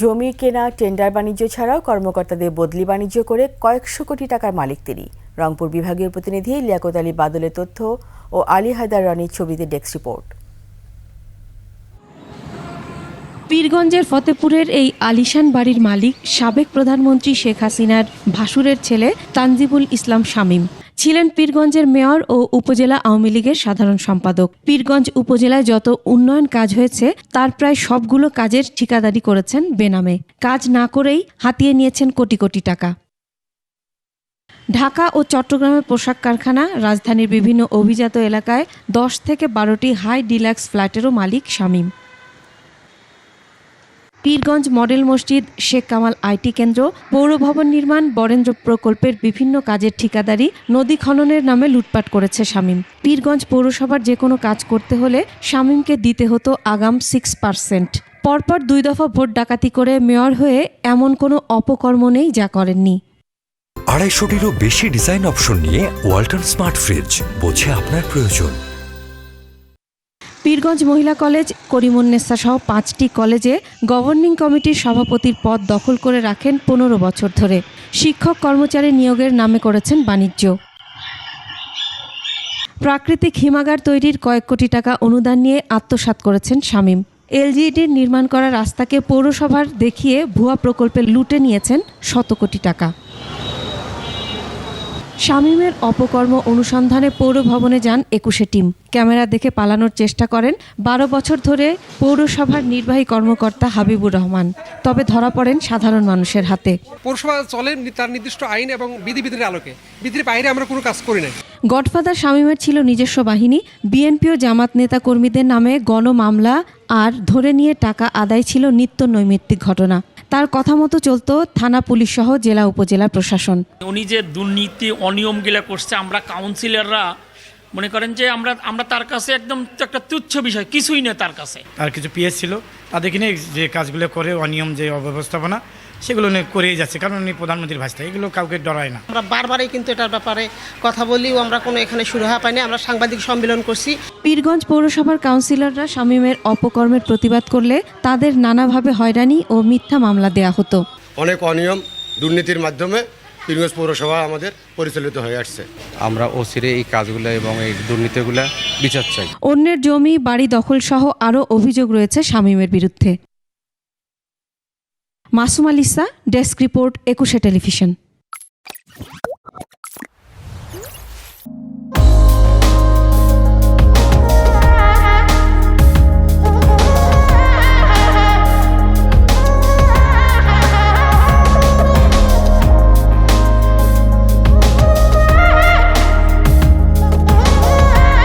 জমি কেনা, টেন্ডার বাণিজ্য ছাড়াও কর্মকর্তাদের বদলি বাণিজ্য করে কয়েকশো কোটি টাকার মালিক তিনি। রংপুর বিভাগীয় প্রতিনিধি লিয়াকত আলী বাদলের তথ্য ও আলী হায়দার রানীর ছবিতে ডেস্ক রিপোর্ট। পীরগঞ্জের ফতেপুরের এই আলিশান বাড়ির মালিক সাবেক প্রধানমন্ত্রী শেখ হাসিনার ভাসুরের ছেলে তানজিবুল ইসলাম শামীম। ছিলেন পীরগঞ্জের মেয়র ও উপজেলা আওয়ামী লীগের সাধারণ সম্পাদক। পীরগঞ্জ উপজেলায় যত উন্নয়ন কাজ হয়েছে, তার প্রায় সবগুলো কাজের ঠিকাদারি করেছেন বেনামে। কাজ না করেই হাতিয়ে নিয়েছেন কোটি কোটি টাকা। ঢাকা ও চট্টগ্রামের পোশাক কারখানা, রাজধানীর বিভিন্ন অভিজাত এলাকায় দশ থেকে বারোটি হাই ডিলাক্স ফ্ল্যাটেরও মালিক শামীম। পীরগঞ্জ মডেল মসজিদ, শেখ কামাল আইটি কেন্দ্র পৌরভবন নির্মাণ, বরেন্দ্র প্রকল্পের বিভিন্ন কাজের ঠিকাদারি, নদী খননের নামে লুটপাট করেছে শামীম। পীরগঞ্জ পৌরসভার যে কোনো কাজ করতে হলে শামীমকে দিতে হতো আগাম সিক্স পার্সেন্ট পরপর দুই দফা ভোট ডাকাতি করে মেয়র হয়ে এমন কোনো অপকর্ম নেই যা করেননি। আড়াইশোটিরও বেশি ডিজাইন অপশন নিয়ে ওয়াল্টন স্মার্ট ফ্রিজ, বোঝে আপনার প্রয়োজন। পীরগঞ্জ মহিলা কলেজ করিমুন্নেসা সহ পাঁচটি কলেজে গভর্নিং কমিটির সভাপতির পদ দখল করে রাখেন পনেরো বছর ধরে। শিক্ষক কর্মচারী নিয়োগের নামে করেছেন বাণিজ্য। প্রাকৃতিক হিমাগার তৈরির কয়েক কোটি টাকা অনুদান নিয়ে আত্মসাৎ করেছেন শামীম। এলজিইডির নির্মাণ করা রাস্তাকে পৌরসভার দেখিয়ে ভুয়া প্রকল্পে লুটে নিয়েছেন শত কোটি টাকা। শামীমের অপকর্ম অনুসন্ধানে পৌর ভবনে যান একুশে টিম। ক্যামেরা দেখে পালানোর চেষ্টা করেন বারো বছর ধরে পৌরসভার নির্বাহী কর্মকর্তা হাবিবুর রহমান। তবে ধরা পড়েন সাধারণ মানুষের হাতে। পৌরসভা চলে তার নির্দিষ্ট আইন এবং বিধিবিধানের আলোকে। বিধির বাইরে আমরা কোনো কাজ করি না গডফাদার শামীমের ছিল নিজস্ব বাহিনী। বিএনপি ও জামাত নেতা কর্মীদের নামে গণ মামলা আর ধরে নিয়ে টাকা আদায় ছিল নিত্য নৈমিত্তিক ঘটনা। তার কথা মতো চলতো থানা পুলিশ সহ জেলা উপজেলা প্রশাসন। উনি যে দুর্নীতি অনিয়মগুলা করছে আমরা কাউন্সিলররা মনে করেন যে আমরা আমরা তার কাছে একদম একটা তুচ্ছ বিষয় কিছুই নেই তার কাছে। আর কিছু পিএস ছিল তাদেরকে নিয়ে যে কাজগুলো করে অনিয়ম যে অব্যবস্থাপনা সেগুলো নিয়ে করেই যাচ্ছে কারণ উনি প্রধানমন্ত্রীর ভাষা এগুলো কাউকে ডরায় না। আমরা বারবারই কিন্তু এটার ব্যাপারে কথা বলিও আমরা কোনো এখানে সুরাহা পাইনি আমরা সাংবাদিক সম্মেলন করছি। পীরগঞ্জ পৌরসভার কাউন্সিলররা শামীমের অপকর্মের প্রতিবাদ করলে তাদের নানাভাবে হয়রানি ও মিথ্যা মামলা দেয়া হতো। অনেক অনিয়ম দুর্নীতির মাধ্যমে পীরগঞ্জ পৌরসভা আমাদের পরিচালিত হয়ে আসছে। আমরা অচিরে এই কাজগুলো এবং এই দুর্নীতিগুলো বিচার চাই। অন্যের জমি বাড়ি দখল সহ আরও অভিযোগ রয়েছে শামীমের বিরুদ্ধে। Masum Alisa desk report Ekushey television.